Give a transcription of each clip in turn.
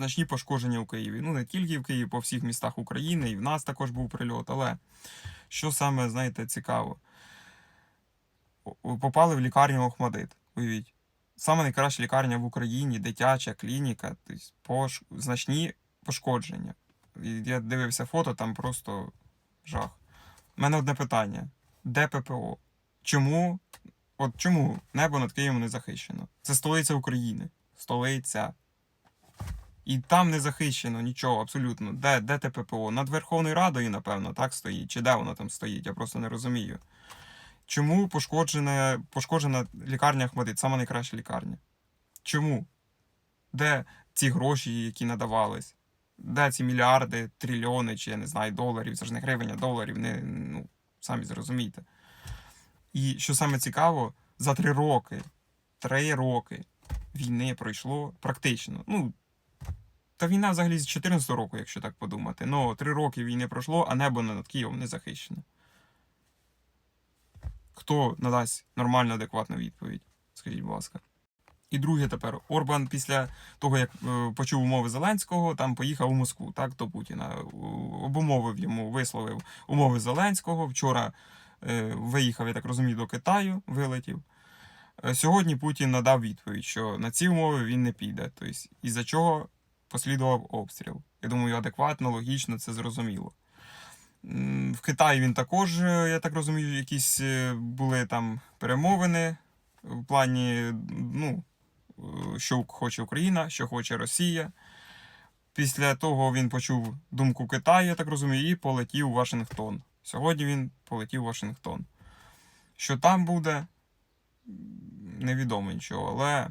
значні пошкодження у Києві. Ну, не тільки в Києві, по всіх містах України, і в нас також був прильот. Але що саме, знаєте, цікаво, попали в лікарню Охмадит. Уявіть. Саме найкраща лікарня в Україні, дитяча клініка, тобто пош... значні пошкодження. Я дивився фото, там просто жах. У мене одне питання: де ППО? Чому? От чому небо над Києвом не захищено? Це столиця України. Столиця. І там не захищено нічого абсолютно. Де, де те ППО? Над Верховною Радою, напевно, так стоїть. Чи де воно там стоїть? Я просто не розумію. Чому пошкоджена, пошкоджена лікарня Ахмадит, сама найкраща лікарня? Чому? Де ці гроші, які надавались? Де ці мільярди, трильйони, чи я не знаю, доларів, це ж не гривень, а доларів, не, ну, самі зрозумієте. І що саме цікаво, за три роки, три роки війни пройшло практично. Ну, та війна взагалі з 14 року, якщо так подумати. Ну, три роки війни пройшло, а небо над Києвом не захищено. Хто надасть нормальну, адекватну відповідь? Скажіть, будь ласка. І друге тепер Орбан після того, як е, почув умови Зеленського, там поїхав у Москву, так, до Путіна. Обумовив йому, висловив умови Зеленського. Вчора е, виїхав, я так розумію, до Китаю, вилетів. Е, Сьогодні Путін надав відповідь, що на ці умови він не піде. Тобто, із-за чого послідував обстріл. Я думаю, адекватно, логічно, це зрозуміло. В Китаї він також, е, я так розумію, якісь е, були там перемовини в плані, ну, е, що хоче Україна, що хоче Росія. Після того він почув думку Китаю, я так розумію, і полетів у Вашингтон. Сьогодні він полетів у Вашингтон. Що там буде, невідомо нічого, але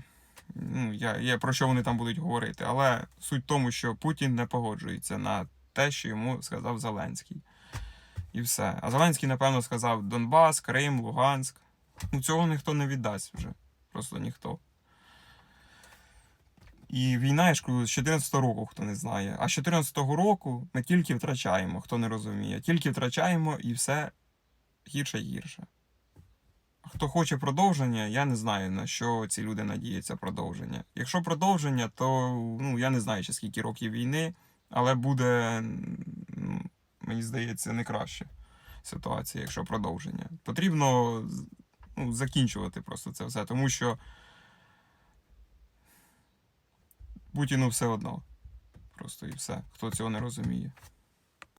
ну, я, я про що вони там будуть говорити. Але суть в тому, що Путін не погоджується на те, що йому сказав Зеленський. І все. А Зеленський, напевно, сказав Донбас, Крим, Луганськ. Ну, цього ніхто не віддасть вже. Просто ніхто. І війна, я ж кажу, з 14 року, хто не знає. А з 14 року ми тільки втрачаємо, хто не розуміє. Тільки втрачаємо і все гірше і гірше. Хто хоче продовження, я не знаю, на що ці люди надіються продовження. Якщо продовження, то ну, я не знаю, ще скільки років війни, але буде, ну, мені здається, не краще ситуація, якщо продовження. Потрібно ну, закінчувати просто це все, тому що Путіну все одно. Просто і все, хто цього не розуміє.